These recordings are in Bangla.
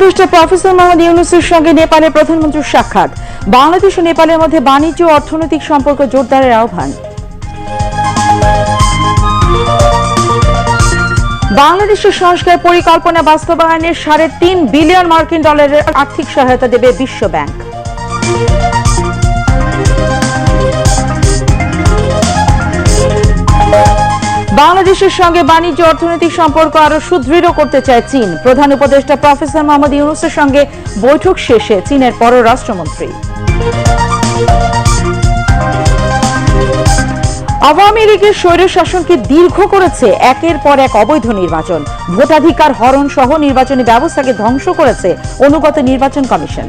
উপদেষ্টা প্রফেসর মোহাম্মদ ইউনুসের সঙ্গে নেপালের প্রধানমন্ত্রীর সাক্ষাৎ। বাংলাদেশ ও নেপালের মধ্যে বাণিজ্য অর্থনৈতিক সম্পর্ক জোরদারের আহ্বান। বাংলাদেশের সংস্কার পরিকল্পনা বাস্তবায়নে সাড়ে তিন বিলিয়ন মার্কিন ডলারের আর্থিক সহায়তা দেবে বিশ্ব বাংলাদেশের সঙ্গে বাণিজ্য অর্থনৈতিক সম্পর্ক আরও সুদৃঢ় করতে চায় চীন। প্রধান উপদেষ্টা প্রফেসর মোহাম্মদ ইউনুসের সঙ্গে বৈঠক শেষে চীনের পররাষ্ট্রমন্ত্রী। আওয়ামী লীগের স্বৈর শাসনকে দীর্ঘ করেছে একের পর এক অবৈধ নির্বাচন। ভোটাধিকার হরণ সহ নির্বাচনী ব্যবস্থাকে ধ্বংস করেছে অনুগত নির্বাচন কমিশন।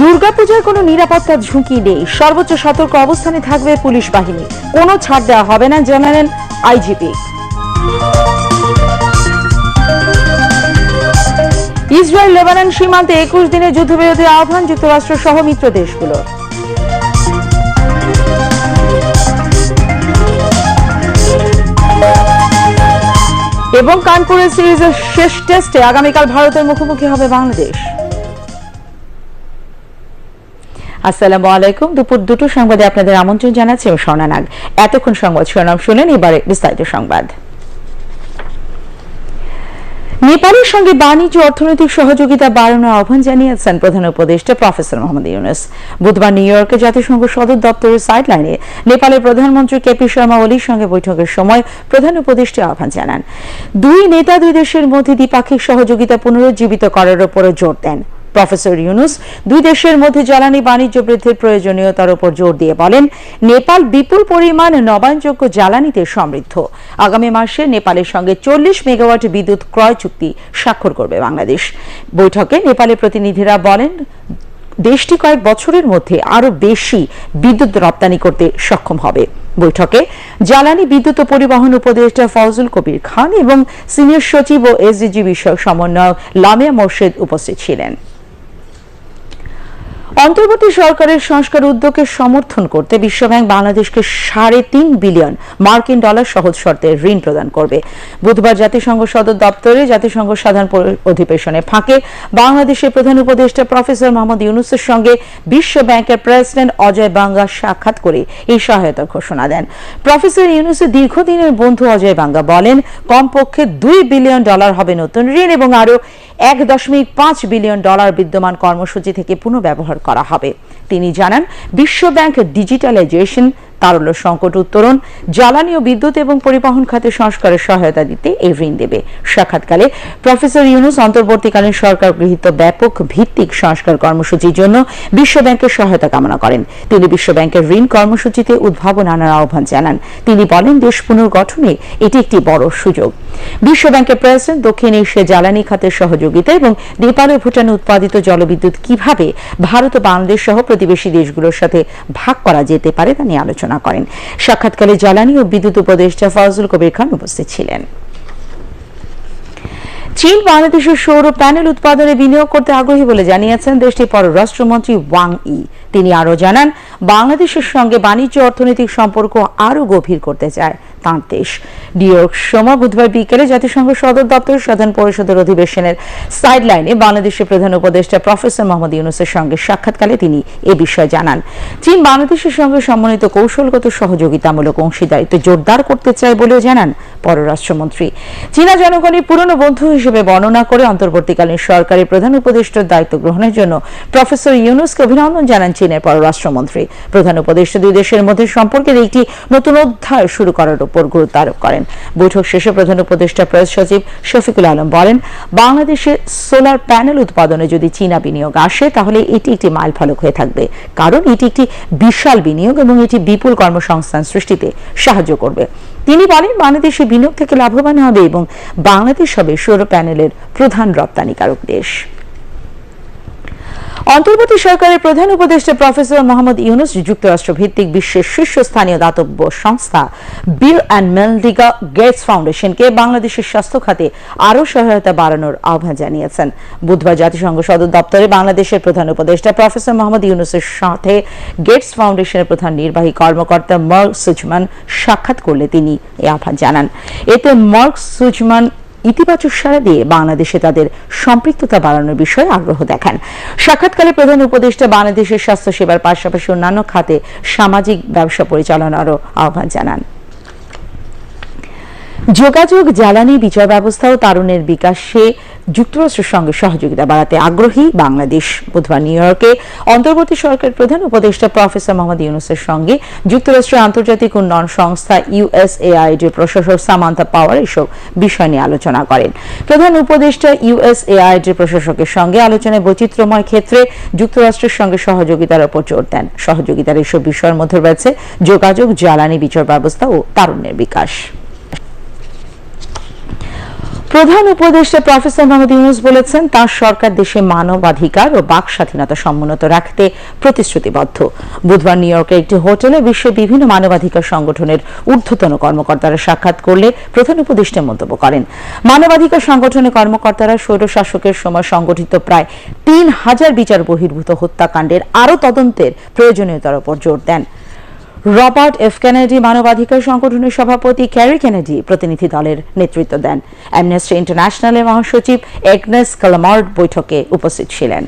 দুর্গাপূজার কোনো নিরাপত্তা ঝুঁকি নেই। সর্বোচ্চ সতর্ক অবস্থানে থাকবে পুলিশ বাহিনী। কোনো ছাড় দেওয়া হবে না, জানালেন আইজিপি। ইসরায়েল লেবানন সীমান্তে একুশ দিনের যুদ্ধবিরতি আহ্বান, যুক্তরাষ্ট্র সহ মিত্র দেশগুলোর। এবং কানপুরের সিরিজের শেষ টেস্টে আগামীকাল ভারতের মুখোমুখি হবে বাংলাদেশ। আসসালামু আলাইকুম। দুপুর দুটো সংবাদে আপনাদের আমন্ত্রণ জানাচ্ছি আমি স্বর্ণা নাগ। এতক্ষণ সংবাদ শিরোনাম শুনেন, এবারে বিস্তারিত সংবাদ। নেপালের সঙ্গে বাণিজ্য অর্থনৈতিক সহযোগিতা বাড়ানোর আহ্বান জানিয়েছেন প্রধান উপদেষ্টা প্রফেসর মোহাম্মদ ইউনুস। বুধবার নিউ ইয়র্কে জাতিসংঘ সদর দপ্তরের সাইডলাইনে নেপালের প্রধানমন্ত্রী কেপি শর্মা ওলির সঙ্গে বৈঠকের সময় প্রধান উপদেষ্টা আহ্বান জানান। দুই নেতা দুই দেশের মধ্যে দ্বিপাক্ষিক সহযোগিতা পুনরুজ্জীবিত করার উপরে জোর দেন। প্রফেসর ইউনুস দুই দেশের মধ্যে জ্বালানি বাণিজ্য বৃদ্ধির প্রয়োজনীয়তার উপর জোর দিয়ে বলেন, নেপাল বিপুল পরিমাণ নবায়নযোগ্য জ্বালানিতে সমৃদ্ধ। আগামী মাসে নেপালের সঙ্গে চল্লিশ মেগাওয়াট বিদ্যুৎ ক্রয় চুক্তি স্বাক্ষর করবে বাংলাদেশ। বৈঠকে নেপালের প্রতিনিধিরা বলেন, দেশটি কয়েক বছরের মধ্যে আরও বেশি বিদ্যুৎ রপ্তানি করতে সক্ষম হবে। বৈঠকে জ্বালানি বিদ্যুৎ ও পরিবহন উপদেষ্টা ফজল কবির খান এবং সিনিয়র সচিব ও এসডিজি বিষয়ক সমন্বয়ক লামিয়া মোর্শেদ উপস্থিত ছিলেন। অন্তর্বর্তী সরকারের সংস্কার উদ্যোগকে সমর্থন করতে বিশ্বব্যাংক বাংলাদেশকে সাড়ে তিন বিলিয়ন মার্কিন ডলার সহজ শর্তে ঋণ প্রদান করবে। বুধবার জাতিসংঘ সদর দপ্তরে জাতিসংঘ সাধারণ অধিবেশনে ফাঁকে বাংলাদেশের প্রধান উপদেষ্টা প্রফেসর মোহাম্মদ ইউনুসের সঙ্গে বিশ্ব ব্যাংকের প্রেসিডেন্ট অজয় বাঙ্গা সাক্ষাৎ করে এই সহায়তা ঘোষণা দেন। প্রফেসর ইউনুসের দীর্ঘদিনের বন্ধু অজয় বাঙ্গা বলেন, কমপক্ষে দুই বিলিয়ন ডলার হবে নতুন ঋণ এবং আরও এক দশমিক পাঁচ বিলিয়ন ডলার বিদ্যমান কর্মসূচি থেকে পুনঃব্যবহার করা হবে। তিনি জানান বিশ্ব ব্যাংক ডিজিটালাইজেশন তারল্য সংকট উত্তরণ জ্বালানি ও বিদ্যুৎ এবং পরিবহন খাতে সংস্কারের সহায়তা দিতে এই ঋণ দেবে। সাক্ষাৎকালে প্রফেসর ইউনুস অন্তর্বর্তীকালীন সরকার গৃহীত ব্যাপক ভিত্তিক সংস্কার কর্মসূচির জন্য বিশ্ব ব্যাংকের সহায়তা কামনা করেন। তিনি বিশ্ব ব্যাংকের ঋণ কর্মসূচিতে উদ্ভাবন আনার আহ্বান জানান। তিনি বলেন, দেশ পুনর্গঠনে এটি একটি বড় সুযোগ। বিশ্ব ব্যাংকের প্রেসিডেন্ট দক্ষিণ এশিয়া জ্বালানি খাতের সহযোগিতা এবং নেপাল ও ভুটানে উৎপাদিত জলবিদ্যুৎ কীভাবে ভারত ও বাংলাদেশ সহ প্রতিবেশী দেশগুলোর সাথে ভাগ করা যেতে পারে তা নিয়ে আলোচনা করেন। সাক্ষাৎকালে জ্বালানি ও বিদ্যুৎ উপদেষ্টা ফজল কবির খান উপস্থিত ছিলেন। চীন বাংলাদেশের সৌর প্যানেল উৎপাদনে বিনিয়োগ করতে আগ্রহী বলে জানিয়েছেন দেশটির পররাষ্ট্রমন্ত্রী ওয়াং ই। তিনি আরও জানান, বাংলাদেশের সঙ্গে বাণিজ্য অর্থনৈতিক সম্পর্ক আরও গভীর করতে চায় তাঁর দেশ। নিউ ইয়র্ক সময় বুধবার বিকেলে জাতিসংঘ সদর দপ্তর সাধারণ পরিষদের অধিবেশনের সাইডলাইনে বাংলাদেশের প্রধান উপদেষ্টা প্রফেসর মোহাম্মদ ইউনুসের সঙ্গে সাক্ষাৎকালে তিনি এ বিষয়ে জানান, চীন বাংলাদেশের সঙ্গে সমন্বিত কৌশলগত সহযোগিতামূলক অংশীদারিত্ব জোরদার করতে চায় বলেও জানান পররাষ্ট্রমন্ত্রী। চীনা জনগণের পুরনো বন্ধু হিসেবে বর্ণনা করে অন্তর্বর্তীকালীন সরকারের প্রধান উপদেষ্টার দায়িত্ব গ্রহণের জন্য প্রফেসর ইউনুসকে অভিনন্দন জানান চীনের পররাষ্ট্রমন্ত্রী, প্রধান উপদেষ্টা দুই দেশের মধ্যে সম্পর্কের একটি নতুন অধ্যায় শুরু করার উপর গুরুত্ব আরোপ করেন। বৈঠক শেষে প্রধান উপদেষ্টা প্রেস সচিব শফিকুল আলম বলেন, বাংলাদেশে সোলার প্যানেল উৎপাদনে যদি চীনা বিনিয়োগ আসে, তাহলে এটি একটি মাইল ফলক হয়ে থাকবে। কারণ এটি একটি বিশাল বিনিয়োগ এবং এটি বিপুল কর্মসংস্থান সৃষ্টিতে সাহায্য করবে। তিনি বলেন, বাংলাদেশে বিনিয়োগ থেকে লাভবান হবে এবং বাংলাদেশ হবে সৌর প্যানেলের প্রধান রপ্তানিকারক দেশ। অন্তর্বর্তী সরকারের প্রধান উপদেষ্টা প্রফেসর মোহাম্মদ ইউনুস যুক্তরাষ্ট্র ভিত্তিক বিশ্বের শীর্ষস্থানীয় দাতব্য সংস্থা বিল অ্যান্ড মেলডিগা গেটস ফাউন্ডেশনকে বাংলাদেশের স্বাস্থ্য খাতে আরও সহায়তা বাড়ানোর আহ্বান জানিয়েছেন। বুধবার জাতিসংঘ সদর দপ্তরে বাংলাদেশের প্রধান উপদেষ্টা প্রফেসর মোহাম্মদ ইউনুসের সাথে গেটস ফাউন্ডেশনের প্রধান নির্বাহী কর্মকর্তা মার্ক সুজমান সাক্ষাৎ করলে তিনি এই আহ্বান জানান। এতে মার্ক সুজমান ইতিবাচক সাড়া দিয়ে বাংলাদেশে তাদের সম্পৃক্ততা বাড়ানোর বিষয়ে আগ্রহ দেখান। সাক্ষাৎকালে প্রধান উপদেষ্টা বাংলাদেশের স্বাস্থ্য সেবার পাশাপাশি অন্যান্য খাতে সামাজিক ব্যবসা পরিচালনারও আহ্বান জানান। যোগাযোগ, জ্বালানি, বিচার ব্যবস্থা ও তারুণের বিকাশে যুক্তরাষ্ট্রের সঙ্গে সহযোগিতা বাড়াতে আগ্রহী বাংলাদেশ। বুধবার নিউ ইয়র্কে অন্তর্বর্তী সরকার প্রধান উপদেষ্টা প্রফেসর মোহাম্মদ ইউনুসের সঙ্গে যুক্তরাষ্ট্রের আন্তর্জাতিক উন্নয়ন সংস্থা ইউএসএআইডির প্রশাসক সামান্তা পাওয়ার এসব বিষয় নিয়ে আলোচনা করেন। প্রধান উপদেষ্টা ইউএসএআইডির প্রশাসকের সঙ্গে আলোচনায় বৈচিত্র্যময় ক্ষেত্রে যুক্তরাষ্ট্রের সঙ্গে সহযোগিতার উপর জোর দেন। সহযোগিতার এসব বিষয়ের মধ্যে রয়েছে যোগাযোগ, জ্বালানি, বিচার ব্যবস্থা ও তারুণ্যের বিকাশ। প্রধান উপদেষ্টা প্রফেসর মোহাম্মদ ইউনুস বলেছেন, তার সরকার দেশে মানবাধিকার ও বাক স্বাধীনতা সমুন্নত রাখতে প্রতিশ্রুতিবদ্ধ। বুধবার নিউ ইয়র্কের একটি হোটেলে বিশ্বের বিভিন্ন মানবাধিকার সংগঠনের ঊর্ধ্বতন কর্মকর্তারা সাক্ষাৎ করলে প্রধান উপদেষ্টা মন্তব্য করেন। মানবাধিকার সংগঠনের কর্মকর্তারা স্বৈর শাসকের সময় সংগঠিত প্রায় তিন হাজার বিচার বহির্ভূত হত্যাকাণ্ডের আরও তদন্তের প্রয়োজনীয়তার উপর জোর দেন। রবার্ট এফ কেনেডি মানবাধিকার সংগঠনের সভাপতি ক্যারি কেনেডি প্রতিনিধি দলের নেতৃত্ব দেন। অ্যামনেস্টি ইন্টারন্যাশনালের মহাসচিব এগনেস কালামার্ড বৈঠকে উপস্থিত ছিলেন।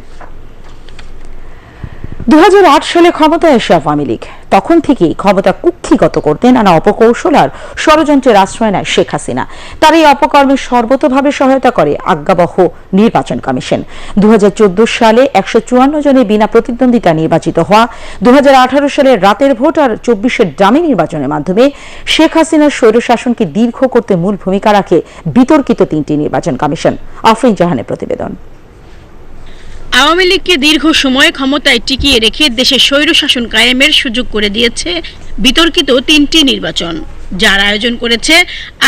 দু হাজার আট সালে ক্ষমতায় আসে আওয়ামী লীগ। তখন থেকেই ক্ষমতা কুক্ষিগত করতে নানা অপকৌশল আর ষড়যন্ত্রের আশ্রয় নেয় শেখ হাসিনা। তার এই অপকর্মে সর্বতভাবে সহায়তা করে আজ্ঞাবহ নির্বাচন কমিশন। দু হাজার চোদ্দ সালে একশো জনের বিনা প্রতিদ্বন্দ্বিতা নির্বাচিত হওয়া দু হাজার আঠারো সালে রাতের ভোট আর চব্বিশের ডামি নির্বাচনের মাধ্যমে শেখ হাসিনার স্বৈরশাসনকে দীর্ঘ করতে মূল ভূমিকা রাখে বিতর্কিত তিনটি নির্বাচন কমিশন। আফরিন জাহানের প্রতিবেদন। আওয়ামী লীগকে দীর্ঘ সময় ক্ষমতায় টিকিয়ে রেখে দেশে স্বৈরশাসন কায়েমের সুযোগ করে দিয়েছে বিতর্কিত তিনটি নির্বাচন, যার আয়োজন করেছে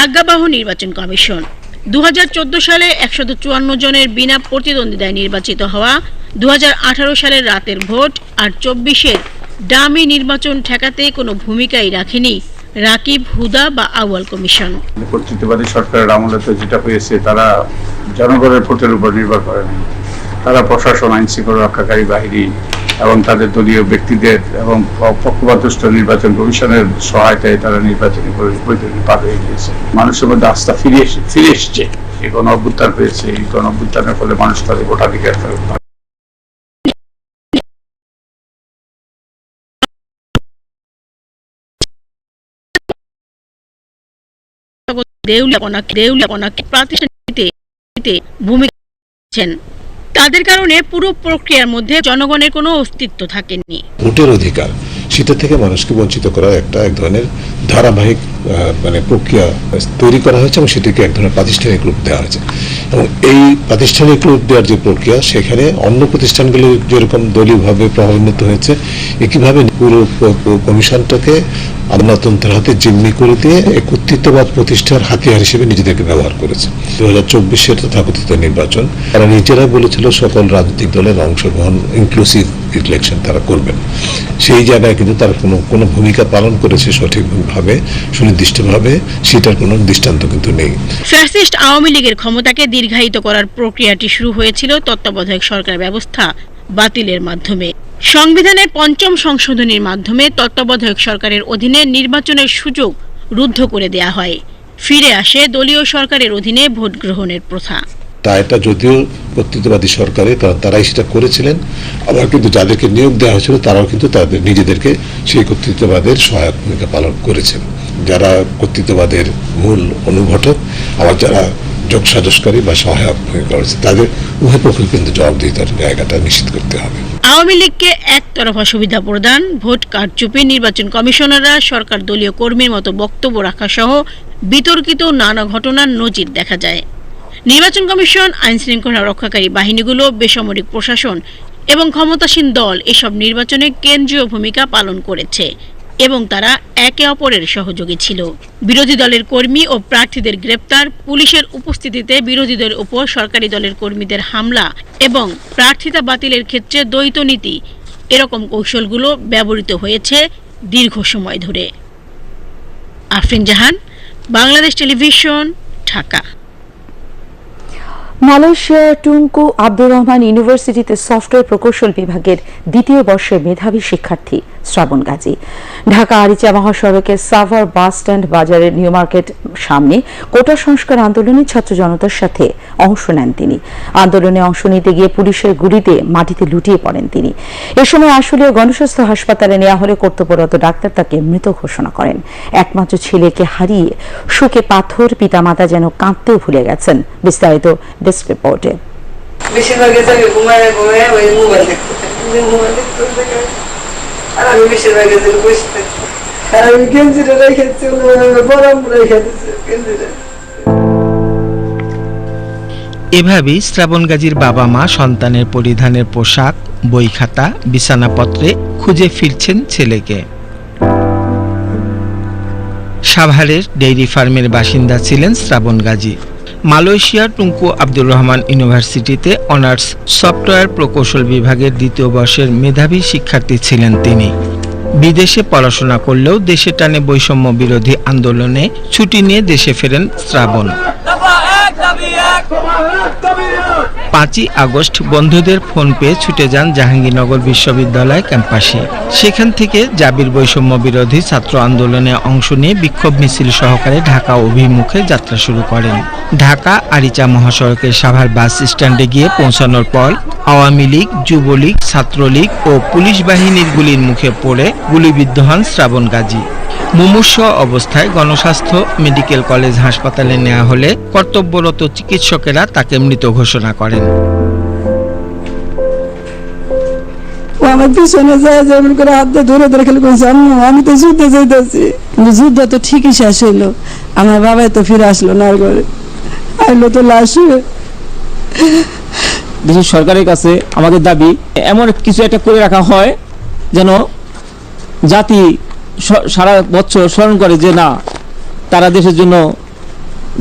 আজ্ঞাবাহ নির্বাচন কমিশন। দুহাজার চোদ্দ সালে একশত চুয়ান্ন জনের বিনা প্রতিদ্বন্দ্বিতায় নির্বাচিত হওয়া, দুহাজার আঠারো সালের রাতের ভোট আর চব্বিশের ডামি নির্বাচন ঠেকাতে কোনো ভূমিকাই রাখেনি রাকিব হুদা বা আউয়াল কমিশন। কর্তৃত্ববাদী সরকারের আমলে তো যেটা হয়েছে, তারা জনগণের ভোটের উপর নির্ভর করে তারা প্রশাসন আইন শৃঙ্খলা রক্ষাকারী বাহিনী এবং তাদের দলীয় ব্যক্তিদের এবং পক্ষপাতদুষ্ট নির্বাচন কমিশনের সহায়তায় তারা নির্বাচনী বৈতরণী পার হয়ে গিয়েছে মানুষের মধ্যে আস্থা ফিরে এসে ফিরে এসছে এই গণ অভ্যুত্থান হয়েছে এই গণ অভ্যুত্থানের ফলে মানুষ তাদের ভোটাধিকার ফেরত পায়। দেউলিয়াপনাকে দেউলিয়াপনাকে প্রাতিষ্ঠানিকতে দিতে ভূমিকা। তাদের কারণে পুরো প্রক্রিয়ার মধ্যে জনগণের কোনো অস্তিত্ব থাকেনি। ভোটের অধিকার, সেটা থেকে মানুষকে বঞ্চিত করার একটা এক ধরনের ধারাবাহিক মানে প্রক্রিয়া তৈরি করা হয়েছে এবং সেটিকে এক ধরনের প্রাতিষ্ঠানিক রূপ দেওয়া হয়েছে। এবং এই প্রাতিষ্ঠানিক রূপ দেওয়ার যে প্রক্রিয়া, সেখানে অন্য প্রতিষ্ঠানগুলো যেরকম দলীয়ভাবে প্রভাবান্বিত হয়েছে, একইভাবে পুরো কমিশনটাকে আমলাতন্ত্রের হাতে জিম্মি করে দিয়ে এই কর্তৃত্ববাদ প্রতিষ্ঠার হাতিয়ার হিসেবে নিজেদেরকে ব্যবহার করেছে। দু হাজার চব্বিশের তথাকথিত নির্বাচন, তারা নিজেরা বলেছিল সকল রাজনৈতিক দলের অংশগ্রহণ ইনক্লুসিভ ইলেকশন তারা করবেন। সেই জায়গায় কিন্তু তারা কোনো কোনো ভূমিকা পালন করেছে সঠিকভাবে, সুনির্দিষ্টভাবে, সেটার কোনো দৃষ্টান্ত কিন্তু নেই। ফ্যাসিস্ট আওয়ামী লীগের ক্ষমতাকে দীর্ঘায়িত করার প্রক্রিয়াটি শুরু হয়েছিল তত্ত্বাবধায়ক সরকার ব্যবস্থা। বাতিলের মাধ্যমে। সংবিধানের পঞ্চম সংশোধনীর মাধ্যমে তত্ত্বাবধায়ক সরকারের অধীনে নির্বাচনের সুযোগ রুদ্ধ করে দেয়া হয়। ফিরে আসে দলীয় সরকারের অধীনে ভোট গ্রহণের প্রথা। তা এটা যদিও কর্তৃত্ববাদী সরকারে তারা তারাই সেটা করেছিলেন, আবার কিন্তু যাদেরকে নিয়োগ দেওয়া হয়েছিল তারাও কিন্তু তাদের নিজেদেরকে সেই কর্তৃত্ববাদের সহায়ক ভূমিকা পালন করেছেন। যারা কর্তৃত্ববাদের মূল অনুঘটক, আবার যারা যোগসাজসকারী বা সহায়ক ভূমিকা করেছে তাদের উভয় পক্ষে কিন্তু জবাবদিহিতার জায়গাটা নিশ্চিত করতে হবে। আওয়ামী লীগকে একতরফা সুবিধা প্রদান, ভোট কারচুপি, নির্বাচন কমিশনাররা, সরকার দলীয় কর্মীর মতো বক্তব্য রাখা সহ বিতর্কিত নানা ঘটনার নজির দেখা যায়। নির্বাচন কমিশন আইন শৃঙ্খলা রক্ষাকারী বাহিনীগুলো, বেসামরিক প্রশাসন এবং ক্ষমতাসীন দল এসব নির্বাচনে কেন্দ্রীয় ভূমিকা পালন করেছে। এবং তারা একে অপরের সহযোগী ছিল। বিরোধী দলের কর্মী ও প্রার্থীদের গ্রেপ্তার, পুলিশের উপস্থিতিতে বিরোধীদের উপর সরকারি দলের কর্মীদের হামলা এবং প্রার্থিতা বাতিলের ক্ষেত্রে দ্বৈত নীতি। এরকম কৌশলগুলো ব্যবহৃত হয়েছে দীর্ঘ সময় ধরে। আফরিন জাহান, বাংলাদেশ টেলিভিশন, ঢাকা। মালয়েশিয়ার টুঙ্কু আব্দুর রহমান ইউনিভার্সিটিতে সফটওয়্যার প্রকৌশল বিভাগের দ্বিতীয় বর্ষের মেধাবী শিক্ষার্থী। শ্রাবণ গাজী ঢাকা আরিচা মহাসড়কের সাভার বাস স্ট্যান্ড বাজারের নিউ মার্কেট সামনে কোটা সংস্কার আন্দোলনে ছাত্র জনতার সাথে অংশ নেন তিনি। আন্দোলনে অংশ নিতে গিয়ে পুলিশের গুলিতে মাটিতে লুটিয়ে পড়েন তিনি। এ সময় আশুলিয়া গণস্বাস্থ্য হাসপাতালে নেওয়া হলে কর্তব্যরত ডাক্তার তাকে মৃত ঘোষণা করেন। একমাত্র ছেলেকে হারিয়ে সুখে পাথর পিতামাতা যেন কাঁদতেও ভুলে গেছেন, বিস্তারিত ডেস্ক রিপোর্টে। বেশিরভাগ আর আমি বসে থাকি আর আমি গেঞ্জিটা রেখেছি বরম রেখে গেঞ্জিটা। এভাবেই শ্রাবণ গাজীর বাবা মা সন্তানের পরিধানের পোশাক বই খাতা বিছানাপত্রে খুঁজে ফিরছেন ছেলেকে। সাভারের ডেইরি ফার্মের বাসিন্দা ছিলেন শ্রাবণ গাজী মালয়েশিয়ার টুঙ্কু আব্দুর রহমান ইউনিভার্সিটিতে অনার্স সফটওয়্যার প্রকৌশল বিভাগের দ্বিতীয় বর্ষের মেধাবী শিক্ষার্থী ছিলেন তিনি। বিদেশে পড়াশোনা করলেও দেশে টানে বৈষম্য বিরোধী আন্দোলনে ছুটি নিয়ে দেশে ফেরেন শ্রাবণ। পাঁচই আগস্ট বন্ধুদের ফোন পেয়ে ছুটে যান জাহাঙ্গীরনগর বিশ্ববিদ্যালয় ক্যাম্পাসে। সেখান থেকে জাবির বৈষম্য বিরোধী ছাত্র আন্দোলনে অংশ নিয়ে বিক্ষোভ মিছিল সহকারে ঢাকা অভিমুখে যাত্রা শুরু করেন। ঢাকা আরিচা মহাসড়কের সাভার বাস স্ট্যান্ডে গিয়ে পৌঁছানোর পর আওয়ামী লীগ যুবলীগ ছাত্রলীগ ও পুলিশ বাহিনীর গুলির মুখে পড়ে গুলিবিদ্ধ হন শ্রাবণ গাজী। মুমূর্ষ অবস্থায় গণস্বাস্থ্য মেডিকেল কলেজ হাসপাতালে নেওয়া হলে কর্তব্যরত চিকিৎসকেরা তাকে মৃত ঘোষণা করেন। ও আমার পিছনে যায় যেমন করে হাত দিয়ে ধরে ধরে খেলে বলছে আম্মু আমি তো যুদ্ধে কিন্তু যুদ্ধ তো ঠিকই শেষ হইল। আমার বাবাই তো ফিরে আসলো না করে আইলো তো লাশ হয়ে। দেশের সরকারের কাছে আমাদের দাবি, এমন কিছু একটা করে রাখা হয় যেন জাতি সারা বছর স্মরণ করে যে না, তারা দেশের জন্য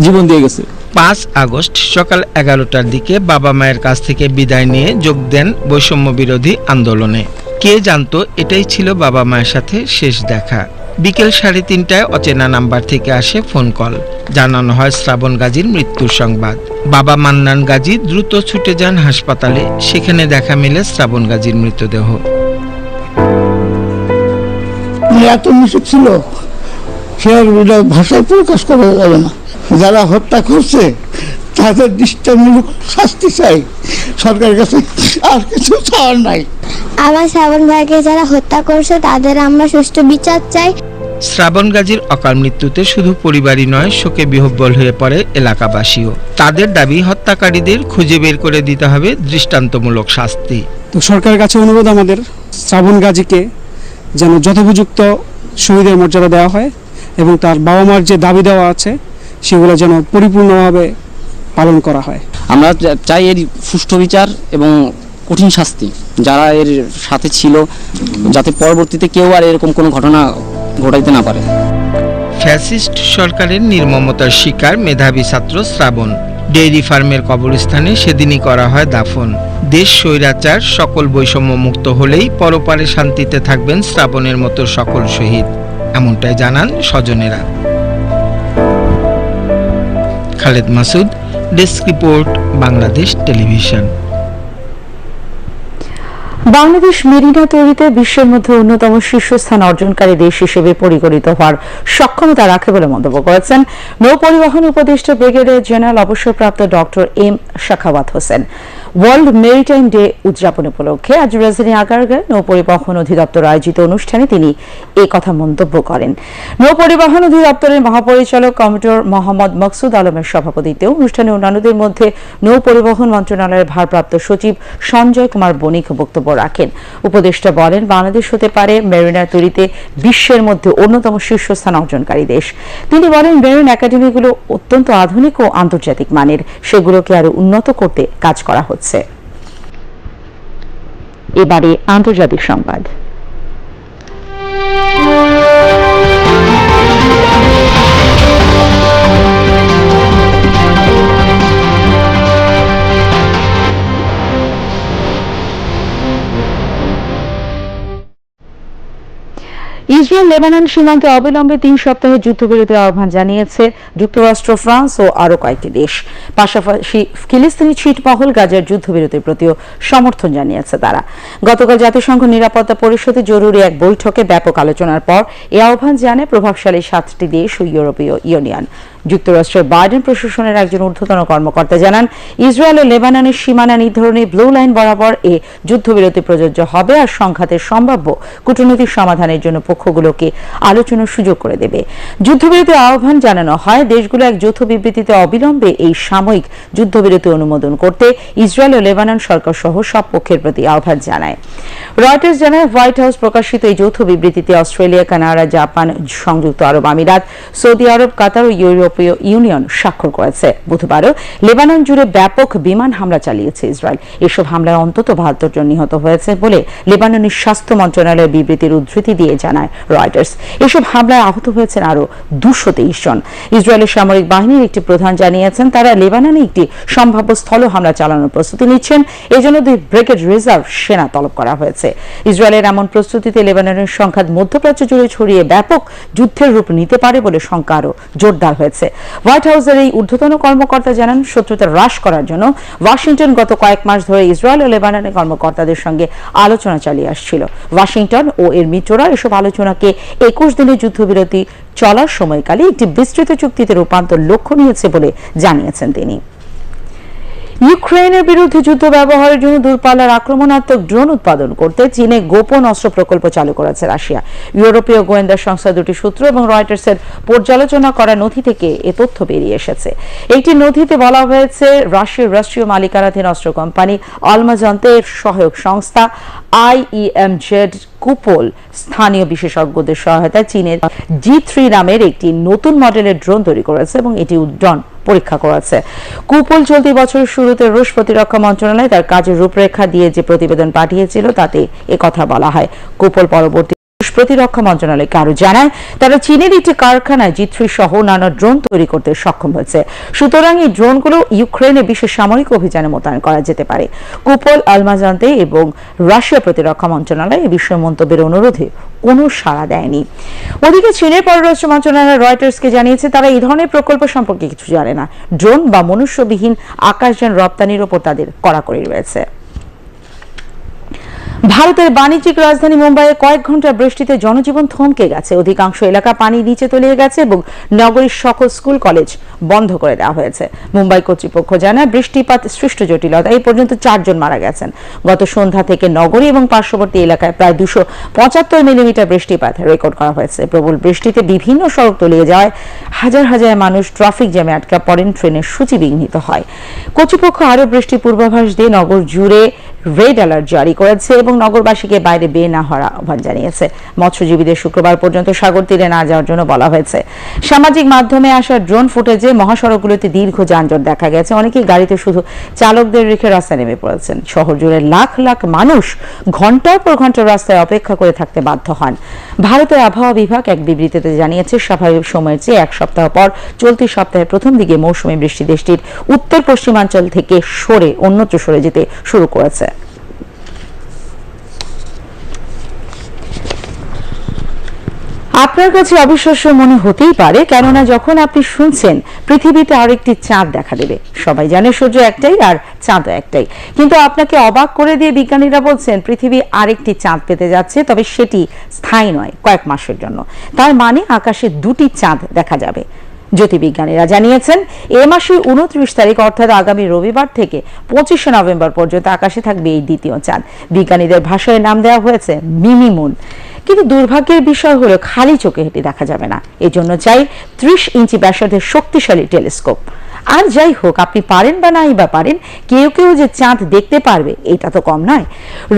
জীবন দিয়ে গেছে। পাঁচ আগস্ট সকাল এগারোটার দিকে বাবা মায়ের কাছ থেকে বিদায় নিয়ে যোগ দেন বৈষম্য বিরোধী আন্দোলনে। কে জানতো এটাই ছিল বাবা মায়ের সাথে শেষ দেখা। বিকেল সাড়ে তিনটায় অচেনা নাম্বার থেকে আসে ফোন কল। জানানো হয় শ্রাবণ গাজীর মৃত্যুর সংবাদ। বাবা মান্নান গাজী দ্রুত ছুটে যান হাসপাতালে। সেখানে দেখা মেলে শ্রাবণ গাজীর মৃতদেহ। এত মিশুক ছিল, সে ভাষায় প্রকাশ করা যাবে না। যারা হত্যা করছে তাদের দৃষ্টান্তমূলক শাস্তি চাই। সরকারের কাছে আর কিছু চাওয়ার নাই। আমার শ্রাবণ ভাইকে যারা হত্যা করছে তাদের আমরা সুষ্ঠু বিচার চাই। শ্রাবণ গাজীর অকাল মৃত্যুতে শুধু পরিবারই নয় শোকে বিহব্বল হয়ে পড়ে এলাকাবাসীও। তাদের দাবি হত্যাকারীদের খুঁজে বের করে দিতে হবে দৃষ্টান্তমূলক শাস্তি। তো সরকারের কাছে অনুরোধ আমাদের শ্রাবণ গাজীকে যেন যথোপযুক্ত শহীদের মর্যাদা দেওয়া হয় এবং তার বাবা মার যে দাবি দেওয়া আছে সেগুলো যেন পরিপূর্ণভাবে পালন করা হয়। আমরা চাই এর সুষ্ঠু বিচার এবং কঠিন শাস্তি। যারা এর সাথে ছিল যাতে পরবর্তীতে কেউ আর এরকম কোনো ঘটনা ঘটাইতে না পারে। ফ্যাসিস্ট সরকারের নির্মমতার শিকার মেধাবী ছাত্র শ্রাবণ। ডেইরি ফার্মের কবরস্থানে সেদিনই করা হয় দাফন। দেশ স্বৈরাচার সকল বৈষম্য মুক্ত হলেই পরপারে শান্তিতে থাকবেন শ্রাবণের মতো সকল শহীদ। এমনটাই জানান স্বজনেরা। Khaled Masud desk report Bangladesh television Bangladesh marina তৈরিতে বিশ্বের মধ্যে অন্যতম শীর্ষস্থান অর্জনকারী দেশ হিসেবে পরিগণিত হওয়ার সক্ষমতা রাখে বলে মন্তব্য করেছেন নৌপরিবহন উপদেষ্টা ব্রিগেডিয়ার জেনারেল অবসরপ্রাপ্ত doctor M Shakhawat Hossain. World maritime day উদযাপন উপলক্ষে আজ রাজধানী আগারগাঁয় নৌ পরিবহন অধিদপ্তর আয়োজিত অনুষ্ঠানে তিনি এ কথা মন্তব্য করেন। নৌ পরিবহন অধিদপ্তরের মহাপরিচালক কমিডোর মোহাম্মদ মকসুদ আলমের সভাপতিত্বেও অনুষ্ঠানে অন্যান্যদের মধ্যে নৌ পরিবহন মন্ত্রণালয়ের ভারপ্রাপ্ত সচিব সঞ্জয় কুমার বণিক বক্তব্য রাখেন। উপদেষ্টা বলেন, বাংলাদেশ হতে পারে মেরিনা তৈরিতে বিশ্বের মধ্যে অন্যতম শীর্ষস্থান অর্জনকারী দেশ। তিনি বলেন, মেরিন একাডেমিগুলো অত্যন্ত আধুনিক ও আন্তর্জাতিক মানের। সেগুলোকে আরও উন্নত করতে কাজ করা হচ্ছে। এবারে আন্তর্জাতিক সংবাদ। ইসরায়েল লেবানন সীমান্তে অবিলম্বে তিন সপ্তাহের যুদ্ধবিরতির আহ্বান জানিয়েছে যুক্তরাষ্ট্র, ফ্রান্স ও আরও কয়েকটি দেশ। পাশাপাশি ফিলিস্তিনি ছিটমহল গাজার যুদ্ধবিরতির প্রতিও সমর্থন জানিয়েছে তারা। গতকাল জাতিসংঘ নিরাপত্তা পরিষদে জরুরি এক বৈঠকে ব্যাপক আলোচনার পর এ আহ্বান জানে প্রভাবশালী সাতটি দেশ ও ইউরোপীয় ইউনিয়ন। যুক্তরাষ্ট্রের বাইডেন প্রশাসনের একজন ঊর্ধ্বতন কর্মকর্তা জানান, ইসরায়েল ও লেবাননের সীমানা নির্ধারণী ব্লু লাইন বরাবর এ যুদ্ধবিরতি প্রযোজ্য হবে আর সংঘাতের সম্ভাব্য কূটনৈতিক সমাধানের জন্য পক্ষগুলোকে আলোচনার সুযোগ করে দেবে। যুদ্ধবিরতির আহ্বান জানানো হয়, দেশগুলো এক যৌথ বিবৃতিতে অবিলম্বে এই সাময়িক যুদ্ধবিরতি অনুমোদন করতে ইসরায়েল ও লেবানন সরকার সহ সব পক্ষের প্রতি আহ্বান জানায়। রয়টার্স জানায়, হোয়াইট হাউস প্রকাশিত এই যৌথ বিবৃতিতে অস্ট্রেলিয়া, কানাডা, জাপান, সংযুক্ত আরব আমিরাত, সৌদি আরব, কাতার ও ইউরোপীয় ইউনিয়ন স্বাক্ষর করেছে। বুধবারও লেবানন জুড়ে ব্যাপক বিমান হামলা চালিয়েছে ইসরায়েল। এসব হামলায় অন্তত বাহাত্তর জন নিহত হয়েছে বলে লেবাননের স্বাস্থ্য মন্ত্রণালয়ের বিবৃতির উদ্ধৃতি দিয়ে জানায় রয়টার্স। এসব হামলায় আহত হয়েছেন আরও দুশো তেইশ জন। ইসরায়েলের সামরিক বাহিনীর একটি প্রধান জানিয়েছেন, তারা লেবাননে একটি সম্ভাব্য স্থল হামলা চালানোর প্রস্তুতি নিচ্ছেন। এজন্য দুই ব্রিগেড রিজার্ভ সেনা তলব করা হয়েছে। ইসরায়েলের এমন প্রস্তুতিতে লেবাননের সংঘাত মধ্যপ্রাচ্য জুড়ে ছড়িয়ে ব্যাপক যুদ্ধের রূপ নিতে পারে বলে শঙ্কা আরও জোরদার হয়েছে। হোয়াইট হাউসের এই ঊর্ধ্বতন কর্মকর্তা জানান, শত্রুতা হ্রাস করার জন্য ওয়াশিংটন গত কয়েক মাস ধরে ইসরায়েল ও লেবাননের কর্মকর্তাদের সঙ্গে আলোচনা চালিয়ে আসছিল। ওয়াশিংটন ও এর মিত্ররা এসব আলোচনাকে একুশ দিনের যুদ্ধবিরতি চলার সময়কালে একটি বিস্তৃত চুক্তিতে রূপান্তর লক্ষ্য নিয়েছে বলে জানিয়েছেন তিনি। ইউক্রেনের বিরুদ্ধে যুদ্ধ ব্যবহারের জন্য দূরপাল্লার আক্রমণাত্মক ড্রোন উৎপাদন করতে চীনে গোপন অস্ত্র প্রকল্প চালু করেছে রাশিয়া। ইউরোপীয় গোয়েন্দা সংস্থা দুটি সূত্র এবং রয়টার্সের পর্যালোচনা করা নথি থেকে এ তথ্য বেরিয়ে এসেছে। একটি নথিতে বলা হয়েছে, রাশিয়ার রাষ্ট্রীয় মালিকানাধীন অস্ত্র কোম্পানি অলমাজন্তের সহায়ক সংস্থা আইইএমজেড কুপল স্থানীয় বিশেষজ্ঞদের সহায়তায় চীনের জি থ্রি নামের একটি নতুন মডেলের ড্রোন তৈরি করেছে এবং এটি উড্ডয়ন পরীক্ষা করেছে। কুপল চলতি বছরের শুরুতে রুশ প্রতিরক্ষা মন্ত্রণালয় তার কাজের রূপরেখা দিয়ে যে প্রতিবেদন পাঠিয়েছিল, তাতে কথা বলা হয়। কুপল পরবর্তী প্রতিরক্ষা মন্ত্রণালয়কে আরও জানায়, তারা চীনের একটি কারখানায় জি থ্রি সহ নানা ড্রোন তৈরি করতে সক্ষম হয়েছে। সুতরাং এই ড্রোনগুলো ইউক্রেনে বিশেষ সামরিক অভিযানে মোতায়েন করা যেতে পারে। কুপল আলমাজান্তে এবং রাশিয়া প্রতিরক্ষা মন্ত্রণালয় এ বিষয়ে মন্তব্যের অনুরোধে কোনো সাড়া দেয়নি। ওদিকে চীনের পররাষ্ট্র মন্ত্রণালয় রয়টার্সকে জানিয়েছে, তারা এই ধরনের প্রকল্প সম্পর্কে কিছু জানে না। ড্রোন বা মনুষ্যবিহীন আকাশযান রপ্তানির ওপর তাদের কড়াকড়ি রয়েছে। ভারতের বাণিজ্যিক রাজধানী মুম্বাইয়ে কয়েক ঘণ্টা বৃষ্টিতে জনজীবন থমকে গেছে। অধিকাংশ এলাকা পানি নিচে তলিয়ে গেছে এবং নগরীর সকল স্কুল, কলেজ বন্ধ করে দেওয়া হয়েছে। মুম্বাই কর্তৃপক্ষ জানায়, বৃষ্টিপাত সৃষ্ট জটিলতা। এই পর্যন্ত চারজন মারা গেছেন। গত সন্ধ্যা থেকে নগরী এবং পার্শ্ববর্তী এলাকায় প্রায় দুশো পঁচাত্তর মিলিমিটার বৃষ্টিপাত রেকর্ড করা হয়েছে। প্রবল বৃষ্টিতে বিভিন্ন সড়ক তলিয়ে যাওয়ায় হাজার হাজার মানুষ ট্রাফিক জ্যামে আটকা পড়েন, ট্রেনের সূচি বিঘ্নিত হয়। কর্তৃপক্ষ আরও বৃষ্টি পূর্বাভাস দিয়ে নগর জুড়ে রেড অ্যালার্ট জারি করেছে এবং নগরবাসীকে বাইরে বের না হওয়ার আহ্বান জানিয়েছে। মৎস্যজীবীদের শুক্রবার পর্যন্ত সাগর তীরে না যাওয়ার জন্য বলা হয়েছে। সামাজিক মাধ্যমে আসা ড্রোন ফুটেজে মহাসড়কগুলোতে দীর্ঘ যানজট দেখা গেছে। অনেকেই গাড়িতে শুধু চালকদের রেখে রাস্তায় নেমে পড়েছেন। শহর জুড়ে লাখ লাখ মানুষ ঘণ্টার পর ঘণ্টা রাস্তায় অপেক্ষা করে থাকতে বাধ্য হন। ভারতের আবহাওয়া বিভাগ এক বিবৃতিতে জানিয়েছে, স্বাভাবিক সময়ের চেয়ে এক সপ্তাহ পর চলতি সপ্তাহের প্রথম দিকে মৌসুমী বৃষ্টি দেশটির উত্তর পশ্চিমাঞ্চল থেকে সরে অন্যত্র সরে যেতে শুরু করেছে। আপনার কাছে অবিশ্বাস্য মনে হতেই পারে, কেননা যখন আপনি শুনছেন, পৃথিবীতে আরেকটি চাঁদ দেখা দেবে। সবাই জানে সূর্য একটাই আর চাঁদ একটাই। কিন্তু আপনাকে অবাক করে দিয়ে বিজ্ঞানীরা বলছেন, পৃথিবী আরেকটি চাঁদ পেতে যাচ্ছে, তবে সেটি স্থায়ী নয়, কয়েক মাসের জন্য। তার মানে আকাশে দুটি চাঁদ দেখা যাবে। জ্যোতির্বিজ্ঞানীরা জানিয়েছেন, এ মাসের উনত্রিশ তারিখ, অর্থাৎ আগামী রবিবার থেকে পঁচিশে নভেম্বর পর্যন্ত আকাশে থাকবে এই দ্বিতীয় চাঁদ। বিজ্ঞানীদের ভাষায় নাম দেওয়া হয়েছে মিনি মুন। কিন্তু দুর্ভাগ্যের বিষয় হলো খালি চোখে হেঁটে দেখা যাবে না। এজন্য চাই ত্রিশ ইঞ্চি ব্যাসার্ধের শক্তিশালী টেলিস্কোপ। আর যাই হোক, আপনি পারেন বা নাই বা পারেন, কেউ কেউ যে চাঁদ দেখতে পারবে, এটা তো কম নয়।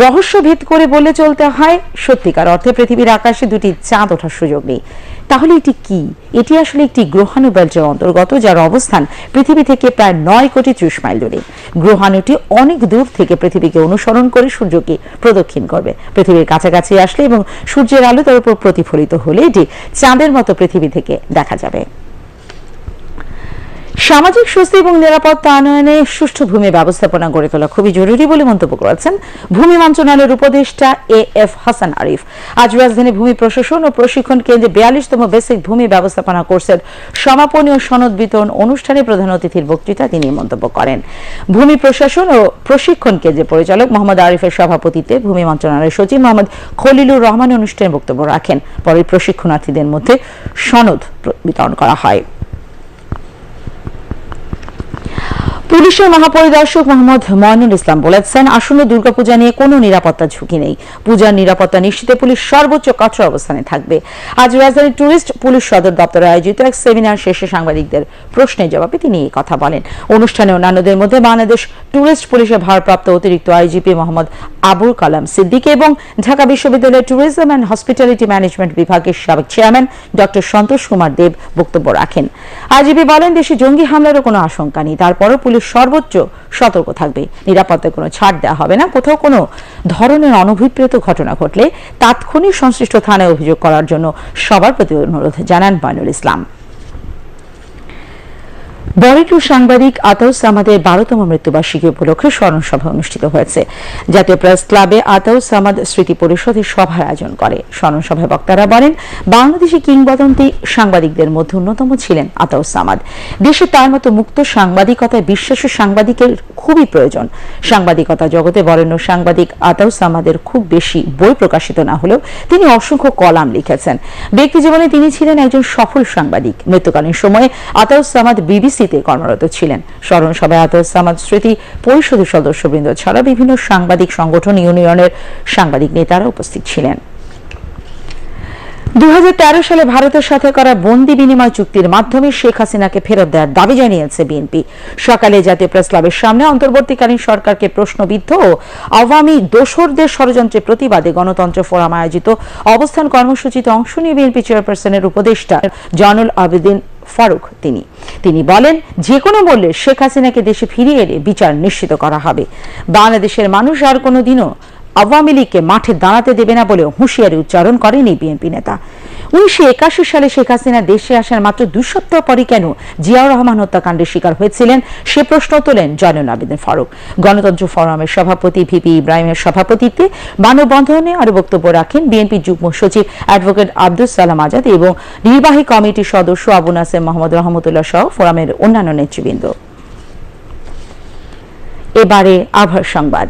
রহস্য ভেদ করে বলে চলতে হয়, সত্যিকার অর্থে পৃথিবীর আকাশে দুটি চাঁদ ওঠার সুযোগ নেই। তাহলে এটি কি? এটি আসলে একটি গ্রহাণু বেল্টের অন্তর্গত যার অবস্থান পৃথিবী থেকে প্রায় নয় কোটি ত্রিশ মাইল দূরে। গ্রহাণুটি অনেক দূর থেকে পৃথিবীকে অনুসরণ করে সূর্যকে প্রদক্ষিণ করবে। পৃথিবীর কাছাকাছি আসলে এবং সূর্যের আলো তার উপর প্রতিফলিত হলে এটি চাঁদের মতো পৃথিবী থেকে দেখা যাবে। সামাজিক স্বস্তি এবং নিরাপত্তা আনয়নে সুষ্ঠু ভূমি ব্যবস্থাপনা গড়ে তোলা খুবই জরুরি বলে মন্তব্য করেছেন ভূমি মন্ত্রণালয়ের উপদেষ্টা এ এফ হাসান আরিফ। আজ রাজধানী ভূমি প্রশাসন ও প্রশিক্ষণ কেন্দ্রে বিয়াল্লিশতম বেসিক ভূমি ব্যবস্থাপনা কোর্সের সমাপনী ও সনদ বিতরণ অনুষ্ঠানে প্রধান অতিথির বক্তৃতা তিনি মন্তব্য করেন। ভূমি প্রশাসন ও প্রশিক্ষণ কেন্দ্রের পরিচালক মোহাম্মদ আরিফের সভাপতিত্বে ভূমি মন্ত্রণালয়ের সচিব মোহাম্মদ খলিলুর রহমান অনুষ্ঠানে বক্তব্য রাখেন। পরে প্রশিক্ষণার্থীদের মধ্যে সনদ বিতরণ করা হয়। পুলিশের মহাপরিদর্শক মোহাম্মদ ময়নুল ইসলাম বলেছেন, আসন্ন দুর্গাপূজা নিয়ে কোনো নিরাপত্তা ঝুঁকি নেই। পূজার নিরাপত্তা নিশ্চিতে পুলিশ সর্বোচ্চ কঠোর অবস্থানে থাকবে। আজ রাজধানীর ট্যুরিস্ট পুলিশ সদর দপ্তরে আয়োজিত এক সেমিনার শেষে সাংবাদিকদের প্রশ্নের জবাবে তিনি এই কথা বলেন। অনুষ্ঠানে অন্যান্যদের মধ্যে বাংলাদেশ ট্যুরিস্ট পুলিশের ভারপ্রাপ্ত অতিরিক্ত আইজিপি মোহাম্মদ আবুল কালাম সিদ্দিক এবং ঢাকা বিশ্ববিদ্যালয়ের ট্যুরিজম অ্যান্ড হসপিটালিটি ম্যানেজমেন্ট বিভাগের সাবেক চেয়ারম্যান ডক্টর সন্তোষ কুমার দেব বক্তব্য রাখেন। আইজিপি বলেন, দেশে জঙ্গি হামলারও কোনো আশঙ্কা নেই। তারপরও পুলিশ সর্বোচ্চ সতর্ক থাকবে। নিরাপত্তায় কোনো ছাড় দেওয়া হবে না। কোথাও কোনো ধরনের অনভিপ্রেত ঘটনা ঘটলে তাৎক্ষণিক সংশ্লিষ্ট থানায় অভিযোগ করার জন্য সবার প্রতি অনুরোধ জানান বাইনুল ইসলাম। বরেটু সাংবাদিক আতাউস সামাদের বারোতম মৃত্যুবার্ষিকী উপলক্ষে স্মরণ সভা অনুষ্ঠিত হয়েছে। জাতীয় প্রেস ক্লাবে আতাউস সামাদ স্মৃতি পরিষদের সভার আয়োজন করে। স্মরণ সভায় বক্তারা বলেন, বাংলাদেশি কিংবদন্তি সাংবাদিকদের মধ্যে অন্যতম ছিলেন আতাউস সামাদ। দেশে তার মতো মুক্ত সাংবাদিকতায় বিশ্বাসী সাংবাদিকের খুবই প্রয়োজন। সাংবাদিকতা জগতে বরেণ্য সাংবাদিক আতাউস সামাদের খুব বেশি বই প্রকাশিত না হলেও তিনি অসংখ্য কলাম লিখেছেন। ব্যক্তি জীবনে তিনি ছিলেন একজন সফল সাংবাদিক। মৃত্যুকালীন সময়ে আতাউস সামাদ বিবিসিতে কর্মরত ছিলেন। স্মরণ সভায় আতাউস সামাদ স্মৃতি পরিষদের সদস্যবৃন্দ ছাড়া বিভিন্ন সাংবাদিক সংগঠন, ইউনিয়নের সাংবাদিক নেতারা উপস্থিত ছিলেন। দুই সালে ভারতের সাথে করা বন্দি বিনিময় চুক্তির মাধ্যমে শেখ হাসিনাকে ফেরত দেওয়ার দাবি জানিয়েছে বিএনপি। সকালে জাতীয় প্রেস সামনে অন্তর্বর্তীকালীন সরকারকে প্রশ্নবিদ্ধ ও আওয়ামী দোসরদের ষড়যন্ত্রের প্রতিবাদে গণতন্ত্র ফোরাম আয়োজিত অবস্থান কর্মসূচিতে অংশ নিয়ে বিএনপি চেয়ারপারসনের উপদেষ্টা জয়নুল আবেদিন ফারুক তিনি। তিনি বলেন যে কোনো মূল্যে শেখ হাসিনাকে দেশে ফিরিয়ে এনে বিচার নিশ্চিত করা হবে। বাংলাদেশের মানুষ আর কোনোদিনও আওয়ামী লীগকে মাঠে দাঁড়াতে দেবে না বলেও হুঁশিয়ারি উচ্চারণ করেন এই বিএনপি নেতা। উনিশশো একাশি সালে শেখ হাসিনা দেশে আসার মাত্র দুই সপ্তাহ পরে কেন জিয়াউর রহমান হত্যাকাণ্ডের শিকার হয়েছিলেন? সে প্রশ্ন তোলেন জয়নুল আবেদিন ফারুক। গণতন্ত্র ফোরামের সভাপতি ভিপি ইব্রাহিমের সভাপতিত্বে মানববন্ধনে আরও বক্তব্য রাখেন বিএনপি যুগ্ম সচিব অ্যাডভোকেট আব্দুল সালাম আজাদ এবং নির্বাহী কমিটির সদস্য আবু নাসের মোহাম্মদ রহমতুল্লাহ সহ ফোরামের অন্যান্য নেতৃবৃন্দ। এবারে আভার সংবাদ।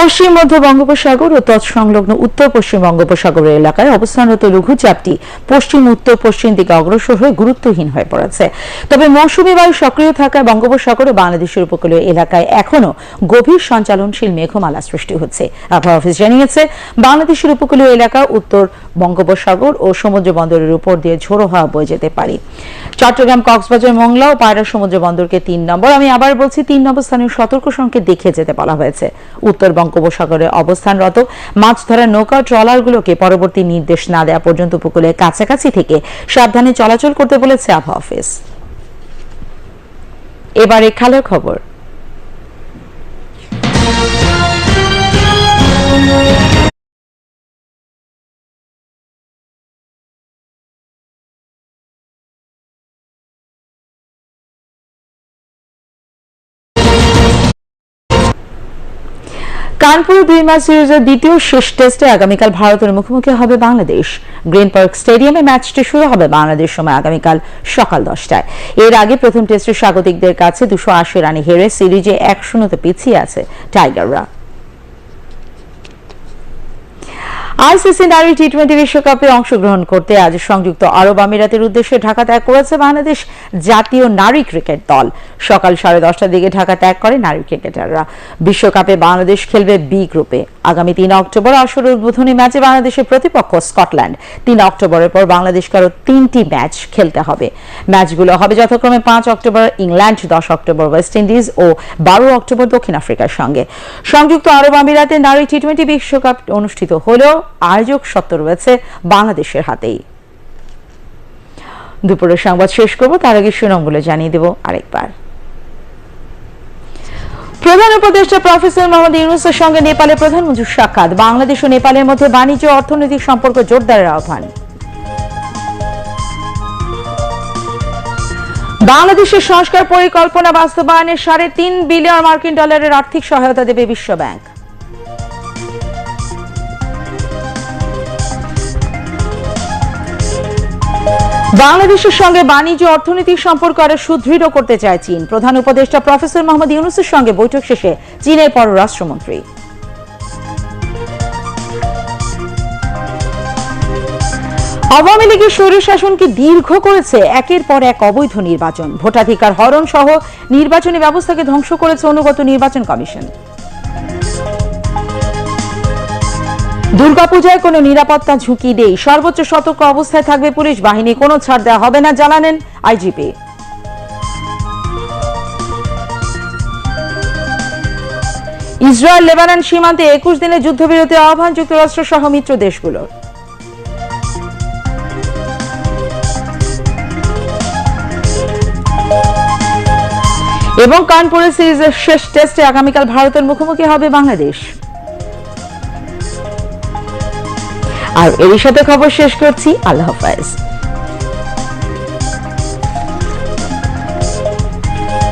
পশ্চিম মধ্য বঙ্গোপসাগর ও তৎসংলগ্ন উত্তর পশ্চিম বঙ্গোপসাগরের এলাকায় অবস্থানরত লঘুচাপটি পশ্চিম, উত্তর, পশ্চিম দিকে অগ্রসর হয়ে গুরুত্বহীন হয়ে পড়েছে। তবে মৌসুমী বায়ু সক্রিয় থাকায় বঙ্গোপসাগর ও বাংলাদেশের উপকূলীয় এলাকায় এখনও গভীর সঞ্চালনশীল মেঘমালা সৃষ্টি হচ্ছে। আবহাওয়া অফিস জানিয়েছে, বাংলাদেশের উপকূলীয় এলাকা উত্তর বঙ্গোপসাগর ও সমুদ্র বন্দরের উপর দিয়ে ঝোড়ো হাওয়া বয়ে যেতে পারে। চট্টগ্রাম, কক্সবাজার, মংলা ও পায়রা সমুদ্র বন্দরকে তিন নম্বর। আমি আবার বলছি, তিন নম্বর স্থানীয় সতর্ক সংকেত দেখিয়ে যেতে বলা হয়েছে। উত্তর বঙ্গোপসাগরে অবস্থানরত মাছ ধরার নৌকা ট্রলারগুলোকে পরবর্তী নির্দেশ না দেওয়া পর্যন্ত উপকূলের কাছাকাছি থেকে সাবধানে চলাচল করতে বলেছে আবহাওয়া অফিস। এবারে খেলার খবর। কানপুর দুই ম্যাচ সিরিজের দ্বিতীয় শেষ টেস্টে আগামীকাল ভারতের মুখোমুখি হবে বাংলাদেশ। গ্রিন পার্ক স্টেডিয়ামে ম্যাচটি শুরু হবে বাংলাদেশ সময় আগামীকাল সকাল দশটায়। এর আগে প্রথম টেস্টে স্বাগতিকদের কাছে দুশো আশি রানে হেরে সিরিজে এক শূন্যতে পিছিয়ে আছে টাইগাররা। আইসিসি নারী টি টোয়েন্টি বিশ্বকাপে অংশগ্রহণ করতে আজ সংযুক্ত আরব আমিরাতের উদ্দেশ্যে ঢাকা ত্যাগ করেছে বাংলাদেশ জাতীয় নারী ক্রিকেট দল। সকাল সাড়ে দশটার দিকে ঢাকা ত্যাগ করে নারী ক্রিকেটাররা। বিশ্বকাপে বাংলাদেশ খেলবে বি গ্রুপে। আগামী তিন অক্টোবর আসর উদ্বোধনী ম্যাচে বাংলাদেশের প্রতিপক্ষ স্কটল্যান্ড। তিন অক্টোবরের পর বাংলাদেশকে আরও তিনটি ম্যাচ খেলতে হবে। ম্যাচগুলো হবে যথাক্রমে পাঁচ অক্টোবর ইংল্যান্ড, দশ অক্টোবর ওয়েস্ট ইন্ডিজ ও বারো অক্টোবর দক্ষিণ আফ্রিকার সঙ্গে। সংযুক্ত আরব আমিরাতে নারী টি টোয়েন্টি বিশ্বকাপ অনুষ্ঠিত হলেও আয়োজক সত্ত্ব রয়েছে বাংলাদেশের হাতেই। দুপুরের সংবাদ শেষ করব, তার আগে শিরোনামগুলো জানিয়ে দেব আরেকবার। প্রধান উপদেষ্টা প্রফেসর মোহাম্মদ ইউনুসের সঙ্গে নেপালের প্রধানমন্ত্রীর সাক্ষাৎ। বাংলাদেশ ও নেপালের মধ্যে বাণিজ্য অর্থনৈতিক সম্পর্ক জোরদারের আহ্বান। বাংলাদেশের সংস্কার পরিকল্পনা বাস্তবায়নে সাড়ে তিন বিলিয়ন মার্কিন ডলারের আর্থিক সহায়তা দেবে বিশ্ব বাংলাদেশের সঙ্গে বাণিজ্য অর্থনৈতিক সম্পর্ক আরও সুদৃঢ় করতে চায় চীন। প্রধান উপদেষ্টা প্রফেসর মোহাম্মদ ইউনুসের সঙ্গে বৈঠক শেষে চীনের পররাষ্ট্রমন্ত্রী। আওয়ামী লীগের স্বৈর শাসনকে দীর্ঘ করেছে একের পর এক অবৈধ নির্বাচন। ভোটাধিকার হরণ সহ নির্বাচনী ব্যবস্থাকে ধ্বংস করেছে অনুগত নির্বাচন কমিশন। দুর্গাপূজায় কোনো নিরাপত্তা ঝুঁকি নেই। সর্বোচ্চ সতর্ক অবস্থায় থাকবে পুলিশ। বাহিনী কোনো ছাড় দেওয়া হবে না, জানালেন আইজিপি। ইসরায়েল লেবানন সীমান্তে একুশ দিনের যুদ্ধবিরতি, আহ্বান, যুক্তরাষ্ট্র সহ মিত্র দেশগুলোর। এবং কানপুরে সিরিজের শেষ টেস্টে আগামীকাল ভারতের মুখোমুখি হবে বাংলাদেশ। আর এর সাথে খবর শেষ করছি আল্লাহ হাফেজ।